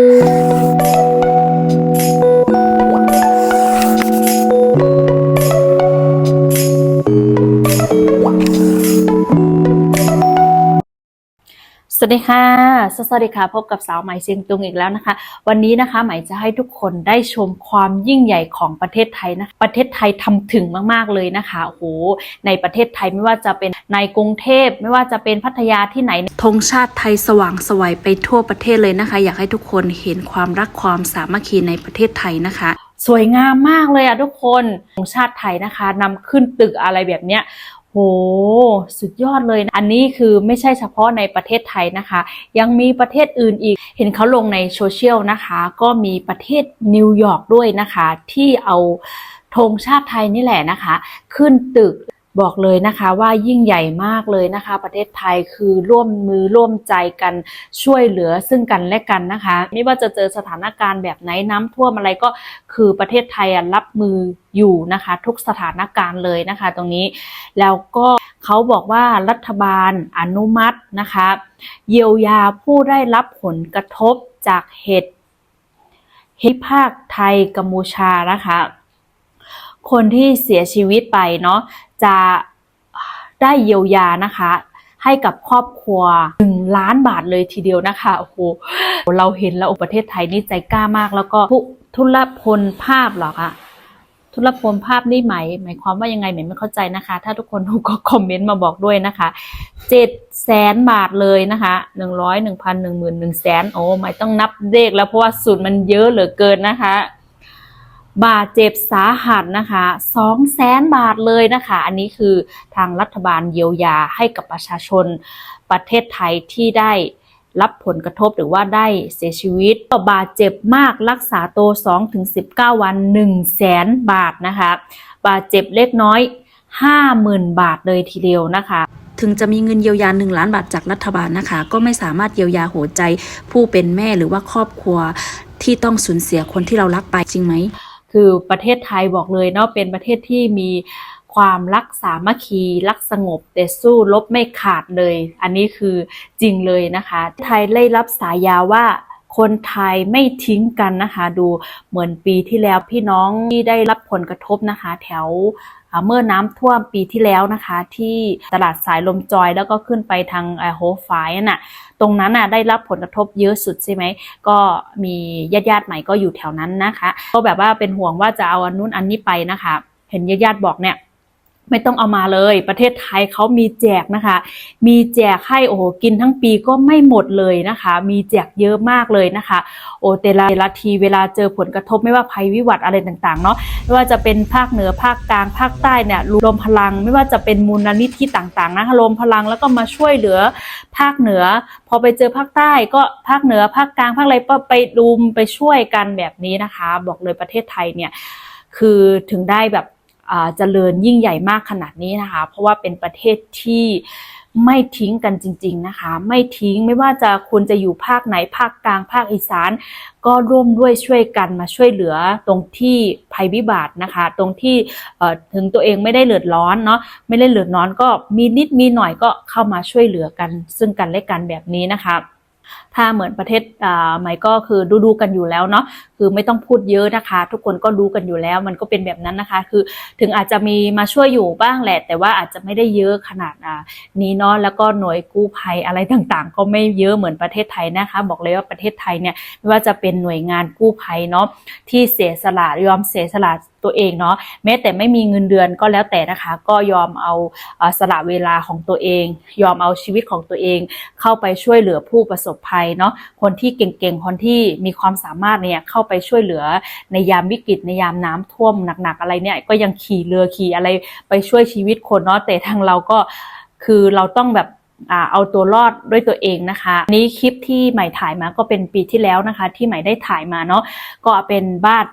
Música สวัสดีค่ะ สวัสดีค่ะ พบกับสาวใหม่เชียงตุงอีกแล้วนะคะ วันนี้นะคะใหม่จะให้ทุกคนได้ชมความยิ่งใหญ่ของประเทศไทยนะคะประเทศไทยทำถึงมากๆเลยนะคะ โอ้โห ในประเทศไทยไม่ว่าจะเป็นในกรุงเทพ ไม่ว่าจะเป็นพัทยาที่ไหน ธงชาติไทยสว่างไสวัยไปทั่วประเทศเลยนะคะ อยากให้ทุกคนเห็นความรักความสามัคคีในประเทศไทยนะคะสวยงามมากเลยอะทุกคนธงชาติไทยนะคะนำขึ้นตึกอะไรแบบเนี้ย โห สุดยอดเลยนะอันนี้คือไม่ใช่เฉพาะในประเทศไทยนะคะ ยังมีประเทศอื่นอีก เห็นเขาลงในโซเชียลนะคะ ก็มีประเทศนิวยอร์กด้วยนะคะ ที่เอาธงชาติไทยนี่แหละนะคะ ขึ้นตึก บอกเลยนะคะว่ายิ่งใหญ่มากเลยนะคะ ประเทศไทยคือร่วมมือร่วมใจกันช่วยเหลือซึ่งกันและกันนะคะ ไม่ว่าจะเจอสถานการณ์แบบไหนน้ำท่วมอะไรก็คือประเทศไทยรับมืออยู่นะคะ ทุกสถานการณ์เลยนะคะ ตรงนี้แล้วก็เขาบอกว่ารัฐบาลอนุมัตินะคะ เยียวยาผู้ได้รับผลกระทบจากเหตุเหตุภาคไทยกัมพูชานะคะ คนที่เสียชีวิตไปเนาะ จะได้เยียวยานะคะ ให้กับครอบครัวหนึ่งล้านบาทเลยทีเดียวนะคะโอ้โหเราเห็นแล้วประเทศไทยนี่ใจกล้ามาก แล้วก็ทุทุลพลภาพหรอคะทุลพลภาพนี่หมายหมายความว่ายังไงหมายไม่เข้าใจนะคะ ถ้าทุกคนรู้ก็คอมเมนต์มาบอกด้วยนะคะเจ็ดแสนบาทเลยนะคะหนึ่งร้อยหนึ่งพันหนึ่งหมื่นหนึ่งแสนโอ้ไม่ต้องนับเลขแล้วเพราะว่าสูตรมันเยอะเหลือเกินนะคะ บาดเจ็บสาหัสนะคะสองแสนบาทเลยนะคะ อันนี้คือทางรัฐบาลเยียวยาให้กับประชาชนประเทศไทยที่ได้รับผลกระทบหรือว่าได้เสียชีวิตก็บาดเจ็บมากรักษาตัว2ถึง19 วัน1แสนบาทนะคะ บาดเจ็บเล็กน้อย 50,000 บาทเลยทีเดียวนะคะถึงจะมีเงินเยียวยา 1 ล้านบาทจากรัฐบาลนะคะ ก็ไม่สามารถเยียวยาหัวใจผู้เป็นแม่หรือว่าครอบครัวที่ต้องสูญเสียคนที่เรารักไปจริงไหม คือประเทศไทยบอกเลยเนาะเป็นประเทศที่มีความรักสามัคคีรักสงบ แต่สู้รบไม่ขาดเลย อันนี้คือจริงเลยนะคะ ไทยได้รับสายาว่าคนไทยไม่ทิ้งกันนะคะ ดูเหมือนปีที่แล้วพี่น้องที่ได้รับผลกระทบนะคะ แถว เมื่อน้ำท่วมปีที่แล้วนะคะ ที่ตลาดสายลมจอยแล้วก็ขึ้นไปทางโฮฟายน่ะตรงนั้นน่ะได้รับผลกระทบเยอะสุดใช่ไหมก็มีญาติญาติใหม่ก็อยู่แถวนั้นนะคะ ก็แบบว่าเป็นห่วงว่าจะเอาอันนู้นอันนี้ไปนะคะ เห็นญาติญาติบอกเนี่ย ไม่ต้องเอามาเลย ประเทศไทยเขามีแจกนะคะ มีแจกให้โอ้โหกินทั้งปีก็ไม่หมดเลยนะคะ มีแจกเยอะมากเลยนะคะ โอแต่ละแต่ละทีเวลาเจอผลกระทบไม่ว่าภัยวิบัติอะไรต่างๆเนาะไม่ว่าจะเป็นภาคเหนือภาคกลางภาคใต้เนี่ยรวมพลังไม่ว่าจะเป็นมูลนิธิต่างๆนะคะรวมพลังแล้วก็มาช่วยเหลือภาคเหนือ พอไปเจอภาคใต้ก็ภาคเหนือภาคกลางภาคอะไรก็ไปรุมไปช่วยกันแบบนี้นะคะ บอกเลยประเทศไทยเนี่ยคือถึงได้แบบ เจริญยิ่งใหญ่มากขนาดนี้นะคะ เพราะว่าเป็นประเทศที่ไม่ทิ้งกันจริง ๆนะคะ ไม่ทิ้งไม่ว่าจะคุณจะอยู่ภาคไหนภาคกลางภาคอีสาน ก็ร่วมด้วยช่วยกันมาช่วยเหลือตรงที่ภัยพิบัตินะคะ ตรงที่ถึงตัวเองไม่ได้เลือดร้อนเนาะไม่ได้เลือดร้อนก็มีนิดมีหน่อยก็เข้ามาช่วยเหลือกัน ซึ่งกันและกันแบบนี้นะคะถ้าเหมือนประเทศอ่าใหม่ก็คือดูดูๆกันอยู่แล้วเนาะ คือไม่ต้องพูดเยอะนะคะ ทุกคนก็รู้กันอยู่แล้ว มันก็เป็นแบบนั้นนะคะ คือถึงอาจจะมีมาช่วยอยู่บ้างแหละ แต่ว่าอาจจะไม่ได้เยอะขนาดนี้เนาะแล้วก็หน่วยกู้ภัยอะไรต่างๆ ก็ไม่เยอะเหมือนประเทศไทยนะคะ บอกเลยว่าประเทศไทยเนี่ยไม่ว่าจะเป็นหน่วยงานกู้ภัยเนาะที่เสียสละยอมเสียสละตัวเองเนาะแม้แต่ไม่มีเงินเดือนก็แล้วแต่นะคะ ก็ยอมเอาสละเวลาของตัวเอง ยอมเอาชีวิตของตัวเอง เข้าไปช่วยเหลือผู้ประสบภัยเนาะคนที่เก่งๆคนที่มีความสามารถเนี่ยเข้าไปช่วยเหลือในยามวิกฤตในยามน้ำท่วมหนักๆอะไรเนี่ย ก็ยังขี่เรือขี่อะไรไปช่วยชีวิตคนเนาะแต่ทางเราก็คือเราต้องแบบเอาตัวรอดด้วยตัวเองนะคะนนี้คลิปที่ใหม่ถ่ายมาก็เป็นปีที่แล้วนะคะ ที่ใหม่ได้ถ่ายมาเนาะก็เป็นบ้าน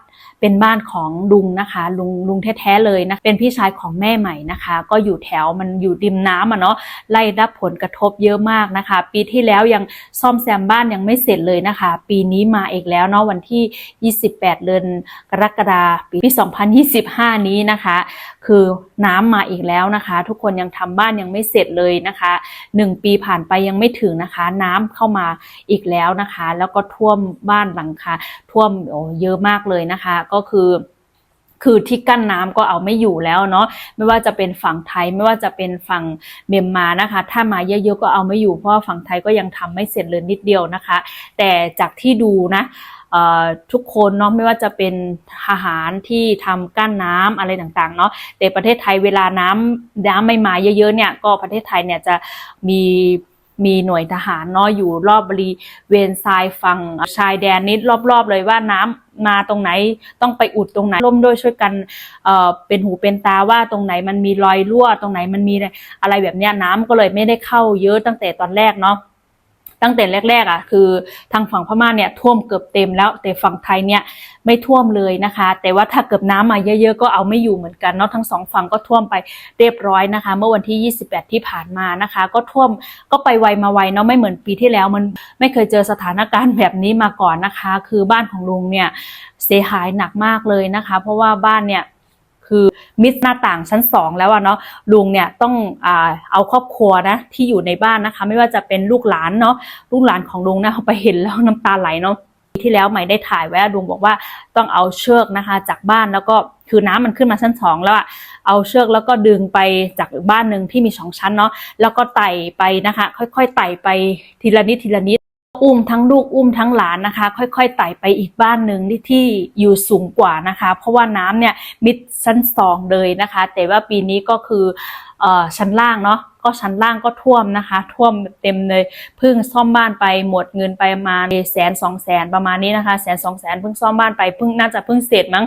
เป็นบ้านของลุงนะคะ ลุงลุงแท้ๆเลยนะเป็นพี่ชายของแม่ใหม่นะคะ ก็อยู่แถวมันอยู่ริมน้ำอะเนาะไล่รับผลกระทบเยอะมากนะคะ ปีที่แล้วยังซ่อมแซมบ้านยังไม่เสร็จเลยนะคะ ปีนี้มาอีกแล้วเนาะวันที่ 28 เดือนกรกฎาคมปี 2025 นี้นะคะ คือน้ำมาอีกแล้วนะคะ ทุกคนยังทำบ้านยังไม่เสร็จเลยนะคะหนึ่งปีผ่านไปยังไม่ถึงนะคะ น้ำเข้ามาอีกแล้วนะคะ แล้วก็ท่วมบ้านหลังคาท่วมโอ้เยอะมากเลยนะคะก็คือคือที่กั้นน้ำก็เอาไม่อยู่แล้วเนาะไม่ว่าจะเป็นฝั่งไทยไม่ว่าจะเป็นฝั่งเมียนมานะคะ ถ้ามาเยอะๆก็เอาไม่อยู่เพราะว่าฝั่งไทยก็ยังทำไม่เสร็จเลยนิดเดียวนะคะ แต่จากที่ดูนะทุกคนเนาะไม่ว่าจะเป็นทหารที่ทำกั้นน้ำอะไรต่างๆเนาะแต่ประเทศไทยเวลาน้ำน้ำไม่มาเยอะๆเนี่ยก็ประเทศไทยเนี่ยจะมี มีหน่วยทหารเนาะอยู่รอบบริเวณทรายฝั่งชายแดนนิดรอบๆ เลยว่าน้ำมาตรงไหนต้องไปอุดตรงไหนร่วมด้วยช่วยกันเอ่อเป็นหูเป็นตาว่าตรงไหนมันมีรอยรั่วตรงไหนมันมีอะไรแบบเนี้ยน้ำก็เลยไม่ได้เข้าเยอะตั้งแต่ตอนแรกเนาะ ตั้งแต่แรกๆอะคือทางฝั่งพม่าเนี่ยท่วมเกือบเต็มแล้ว แต่ฝั่งไทยเนี่ยไม่ท่วมเลยนะคะ แต่ว่าถ้าเกิดน้ำมาเยอะๆก็เอาไม่อยู่เหมือนกันเนาะทั้งสองฝั่งก็ท่วมไปเรียบร้อยนะคะ เมื่อวันที่ 28 ที่ผ่านมานะคะ ก็ท่วมก็ไปไวมาไวเนาะไม่เหมือนปีที่แล้ว มันไม่เคยเจอสถานการณ์แบบนี้มาก่อนนะคะ คือบ้านของลุงเนี่ยเสียหายหนักมากเลยนะคะ เพราะว่าบ้านเนี่ย คือมิดหน้าต่างชั้นสองแล้วอะเนาะลุงเนี่ยต้องอเอาครอบครัวนะที่อยู่ในบ้านนะคะ ไม่ว่าจะเป็นลูกหลานเนาะลูกหลานของลุงนะเขาไปเห็นแล้วน้ำตาไหลเนาะที่แล้วใหม่ได้ถ่ายไว้ลุงบอกว่าต้องเอาเชือกนะคะ จากบ้านแล้วก็คือน้ำมันขึ้นมาชั้นสองแล้วอะเอาเชือกแล้วก็ดึงไปจากอีกบ้านหนึ่งที่มีสองชั้นเนาะแล้วก็ไต่ไปนะคะ ค่อยๆไต่ไปทีละนิดทีละนิด อุ้มทั้งลูกอุ้มทั้งหลานนะคะ ค่อยๆไต่ไปอีกบ้านหนึ่งที่ที่อยู่สูงกว่านะคะ เพราะว่าน้ำเนี่ยมิดชั้นสองเลยนะคะ แต่ว่าปีนี้ก็คือเอ่อชั้นล่างเนาะก็ชั้นล่างก็ท่วมนะคะ ท่วมเต็มเลยเพิ่งซ่อมบ้านไปหมดเงินไปประมาณแสนสองแสนประมาณนี้นะคะแสนสองแสนเพิ่งซ่อมบ้านไปเพิ่งน่าจะเพิ่งเสร็จมั้ง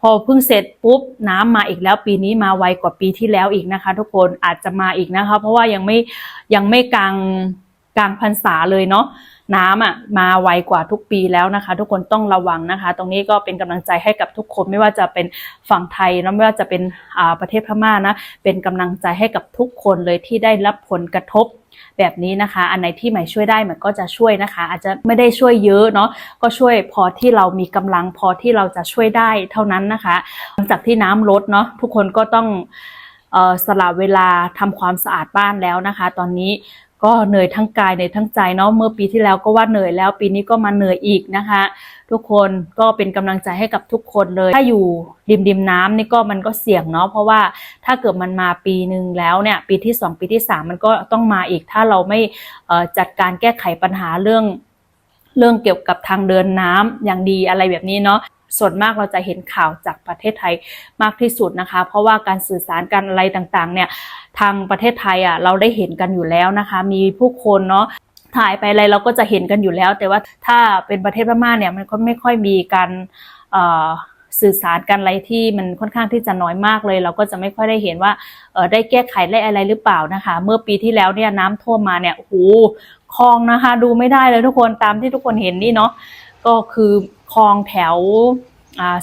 พอเพิ่งเสร็จปุ๊บน้ำมาอีกแล้วปีนี้มาไวกว่าปีที่แล้วอีกนะคะ ทุกคนอาจจะมาอีกนะคะ เพราะว่ายังไม่ยังไม่กลางกลางพรรษาเลยเนาะ น้ำอะมาไวกว่าทุกปีแล้วนะคะ ทุกคนต้องระวังนะคะ ตรงนี้ก็เป็นกำลังใจให้กับทุกคนไม่ว่าจะเป็นฝั่งไทยนะไม่ว่าจะเป็นอ่าประเทศพม่านะเป็นกำลังใจให้กับทุกคนเลยที่ได้รับผลกระทบแบบนี้นะคะ อันไหนที่ใหม่ช่วยได้ใหม่ก็จะช่วยนะคะ อาจจะไม่ได้ช่วยเยอะเนาะก็ช่วยพอที่เรามีกำลังพอที่เราจะช่วยได้เท่านั้นนะคะ หลังจากที่น้ำลดเนาะทุกคนก็ต้องสละเวลาทำความสะอาดบ้านแล้วนะคะ ตอนนี้ ก็เหนื่อยทั้งกายเหนื่อยทั้งใจเนาะเมื่อปีที่แล้วก็ว่าเหนื่อยแล้ว ปีนี้ก็มาเหนื่อยอีกนะคะ ทุกคนก็เป็นกำลังใจให้กับทุกคนเลย ถ้าอยู่ริมริมน้ำนี่ก็มันก็เสี่ยงเนาะเพราะว่าถ้าเกิดมันมาปีหนึ่งแล้วเนี่ยปีที่สองปีที่สามมันก็ต้องมาอีก ถ้าเราไม่จัดการแก้ไขปัญหาเรื่อง เรื่องเกี่ยวกับทางเดินน้ำอย่างดีอะไรแบบนี้เนาะส่วนมากเราจะเห็นข่าวจากประเทศไทยมากที่สุดนะคะ เพราะว่าการสื่อสารการอะไรต่างๆ เนี่ย ทางประเทศไทยอะเราได้เห็นกันอยู่แล้วนะคะ มีผู้คนเนาะถ่ายไปอะไรเราก็จะเห็นกันอยู่แล้ว แต่ว่าถ้าเป็นประเทศพม่าเนี่ยมันก็ไม่ค่อยมีการสื่อสารกันอะไรที่มันค่อนข้างที่จะน้อยมากเลย เราก็จะไม่ค่อยได้เห็นว่าเออได้แก้ไขได้อะไรหรือเปล่านะคะ เมื่อปีที่แล้วเนี่ยน้ำท่วมมาเนี่ยโอ้โหคลองนะคะ ดูไม่ได้เลยทุกคนตามที่ทุกคนเห็นนี่เนาะก็คือคลองแถว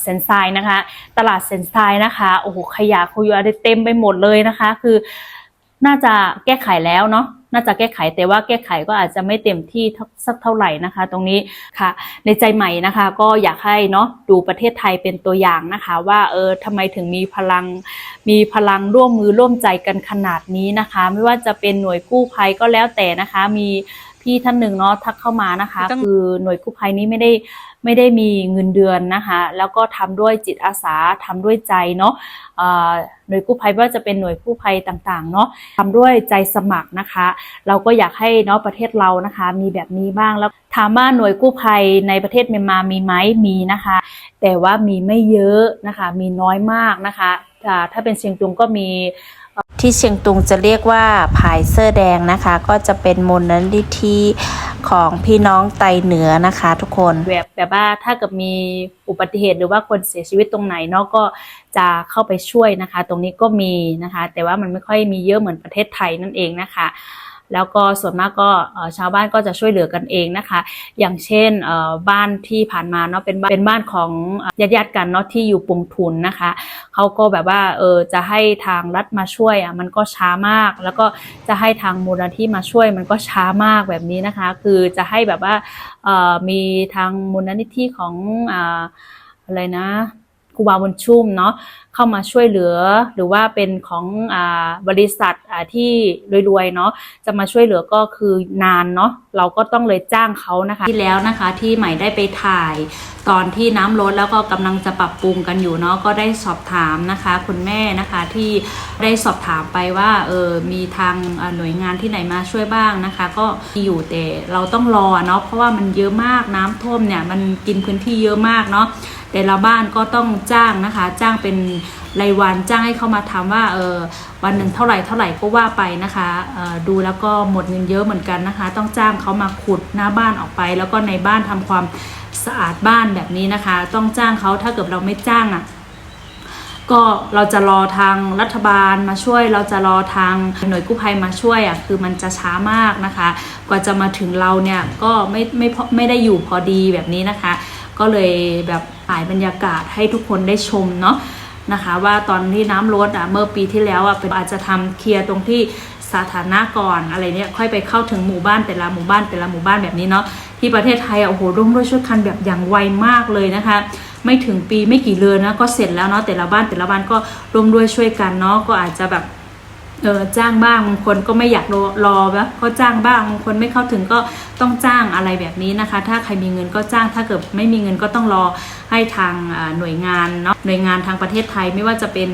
เซนไซน์นะคะ ตลาดเซนไซน์นะคะโอ้โหขยะขยะได้เต็มไปหมดเลยนะคะ คือน่าจะแก้ไขแล้วเนาะน่าจะแก้ไขแต่ว่าแก้ไขก็อาจจะไม่เต็มที่สักเท่าไหร่นะคะ ตรงนี้ค่ะ ในใจใหม่นะคะ ก็อยากให้เนาะดูประเทศไทยเป็นตัวอย่างนะคะ ว่าเออทำไมถึงมีพลังมีพลังร่วมมือร่วมใจกันขนาดนี้นะคะ ไม่ว่าจะเป็นหน่วยกู้ภัยก็แล้วแต่นะคะ มีพี่ท่านหนึ่งเนาะทักเข้ามานะคะ คือหน่วยกู้ภัยนี้ไม่ได้ ไม่ได้มีเงินเดือนนะคะ แล้วก็ทำด้วยจิตอาสาทำด้วยใจเนาะหน่วยกู้ภัยว่าจะเป็นหน่วยกู้ภัยต่างๆเนาะทำด้วยใจสมัครนะคะ เราก็อยากให้เนาะประเทศเรานะคะ มีแบบนี้บ้างแล้วถามว่าหน่วยกู้ภัยในประเทศเมียนมามีไหมมีนะคะ แต่ว่ามีไม่เยอะนะคะ มีน้อยมากนะคะถ้าเป็นเชียงตุงก็มี ที่เชียงตุงจะเรียกว่าผายเสื้อแดงนะคะ ก็จะเป็นมูลนิธิของพี่น้องไตเหนือนะคะ ทุกคนแบบแบบว่าถ้าเกิดมีอุบัติเหตุหรือว่าคนเสียชีวิตตรงไหนเนาะก็จะเข้าไปช่วยนะคะ ตรงนี้ก็มีนะคะ แต่ว่ามันไม่ค่อยมีเยอะเหมือนประเทศไทยนั่นเองนะคะ แล้วก็ส่วนมากก็ชาวบ้านก็จะช่วยเหลือกันเองนะคะ อย่างเช่นบ้านที่ผ่านมาเนาะเป็นบ้านเป็นบ้านของญาติญาติกันเนาะที่อยู่ปงทุนนะคะเขาก็แบบว่าเออจะให้ทางรัฐมาช่วยอะมันก็ช้ามาก แล้วก็จะให้ทางมูลนิธิมาช่วยมันก็ช้ามากแบบนี้นะคะ คือจะให้แบบว่าออมีทางมูลนิธิของอ่าอะไรนะครูบาบุญชุ่มเนาะเข้ามาช่วยเหลือ หรือว่าเป็นของอบริษัทที่รวยๆเนาะจะมาช่วยเหลือก็คือนานเนาะเราก็ต้องเลยจ้างเขานะคะที่แล้วนะคะที่ใหม่ได้ไปถ่ายตอนที่น้ำลดแล้วก็กำลังจะปรับปรุงกันอยู่เนาะก็ได้สอบถามนะคะ คุณแม่นะคะที่ได้สอบถามไปว่าเออมีทางหน่วยงานที่ไหนมาช่วยบ้างนะคะ ก็มีอยู่แต่เราต้องรอเนาะเพราะว่ามันเยอะมากน้ำท่วมเนี่ยมันกินพื้นที่เยอะมากเนาะแต่ละบ้านก็ต้องจ้างนะคะ จ้างเป็นรายวันจ้างให้เขามาทำว่าเออวันหนึ่งเท่าไหร่เท่าไหร่ก็ว่าไปนะคะออดูแล้วก็หมดเงินเยอะเหมือนกันนะคะ ต้องจ้างเขามาขุดหน้าบ้านออกไป แล้วก็ในบ้านทำความสะอาดบ้านแบบนี้นะคะ ต้องจ้างเขาถ้าเกิดเราไม่จ้างอะก็เราจะรอทางรัฐบาลมาช่วย เราจะรอทางหน่วยกู้ภัยมาช่วยอะคือมันจะช้ามากนะคะ กว่าจะมาถึงเราเนี่ยก็ไม่ไม่พอไม่ได้อยู่พอดีแบบนี้นะคะ ก็เลยแบบถ่ายบรรยากาศให้ทุกคนได้ชมเนาะ นะคะ ว่าตอนที่น้ำลดอะเมื่อปีที่แล้วอะเป็นอาจจะทำเคลียร์ตรงที่สาธารณะก่อนอะไรเนี่ยค่อยไปเข้าถึงหมู่บ้านแต่ละหมู่บ้านแต่ละหมู่บ้านแบบนี้เนาะที่ประเทศไทยอะโอ้โหร่วมด้วยช่วยกันแบบอย่างไวมากเลยนะคะ ไม่ถึงปีไม่กี่เดือนนะก็เสร็จแล้วเนาะแต่ละบ้านแต่ละบ้านก็ร่วมด้วยช่วยกันเนาะก็อาจจะแบบ เออจ้างบ้างบางคนก็ไม่อยากรอรอแบบก็จ้างบ้างบางคนไม่เข้าถึงก็ต้องจ้างอะไรแบบนี้นะคะ ถ้าใครมีเงินก็จ้างถ้าเกิดไม่มีเงินก็ต้องรอให้ทางหน่วยงานเนาะหน่วยงานทางประเทศไทย ไม่ว่าจะเป็น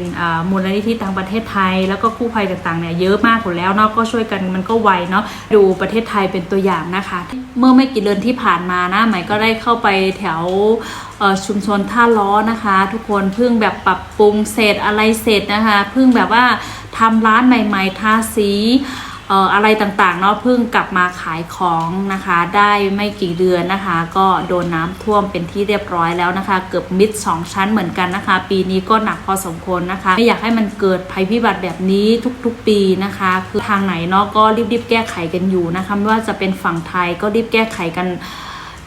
มูลนิธิทางประเทศไทย แล้วก็กู้ภัยต่างๆเนี่ยเยอะมากอยู่แล้วเนาะก็ช่วยกันมันก็ไวเนาะดูประเทศไทยเป็นตัวอย่างนะคะ เมื่อไม่กี่เดือนที่ผ่านมานะใหม่ก็ได้เข้าไปแถวชุมชนท่าล้อนะคะ ทุกคนเพิ่งแบบปรับปรุงเสร็จอะไรเสร็จนะคะเพิ่งแบบว่า ทำร้านใหม่ ๆ ทาสีอะไรต่างๆเนาะเพิ่งกลับมาขายของนะคะ ได้ไม่กี่เดือนนะคะ ก็โดนน้ำท่วมเป็นที่เรียบร้อยแล้วนะคะ เกือบมิดสองชั้นเหมือนกันนะคะ ปีนี้ก็หนักพอสมควรนะคะ ไม่อยากให้มันเกิดภัยพิบัติแบบนี้ทุกๆปีนะคะ คือทางไหนเนาะก็รีบๆแก้ไขกันอยู่นะคะไม่ว่าจะเป็นฝั่งไทยก็รีบแก้ไขกัน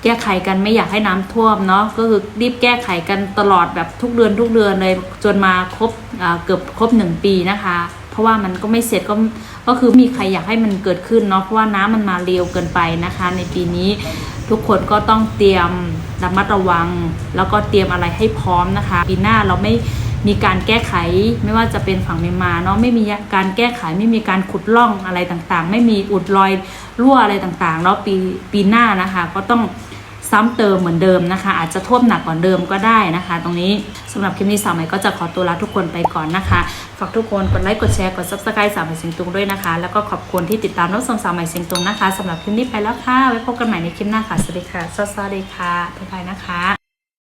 แก้ไขกันไม่อยากให้น้ำท่วมเนาะก็คือรีบแก้ไขกันตลอดแบบทุกเดือนทุกเดือนเลยจนมาครบเกือบครบหนึ่งปีนะคะ เพราะว่ามันก็ไม่เสร็จก็ก็คือมีใครอยากให้มันเกิดขึ้นเนาะเพราะว่าน้ำมันมาเร็วเกินไปนะคะ ในปีนี้ทุกคนก็ต้องเตรียมระมัดระวัง แล้วก็เตรียมอะไรให้พร้อมนะคะ ปีหน้าเราไม่มีการแก้ไขไม่ว่าจะเป็นฝั่งเมียนมาเนาะไม่มีการแก้ไขไม่มีการขุดร่องอะไรต่างๆ ไม่มีอุดรอยรั่วอะไรต่างๆเนาะปีปีหน้านะคะ ก็ต้อง ซ้ำเติมเหมือนเดิมนะคะ อาจจะท่วมหนักกว่าเดิมก็ได้นะคะ ตรงนี้สำหรับคลิปนี้สาวใหม่ก็จะขอตัวลาทุกคนไปก่อนนะคะฝากทุกคนกดไลค์กดแชร์กดซับสไครต์สาวใหม่เสียงตุงด้วยนะคะ แล้วก็ขอบคุณที่ติดตามรับชมสาวใหม่เสียงตุงนะคะสำหรับคลิปนี้ไปแล้วค่ะไว้พบกันใหม่ในคลิปหน้าค่ะสวัสดีค่ะสวัสดีค่ะบ๊ายบายนะคะ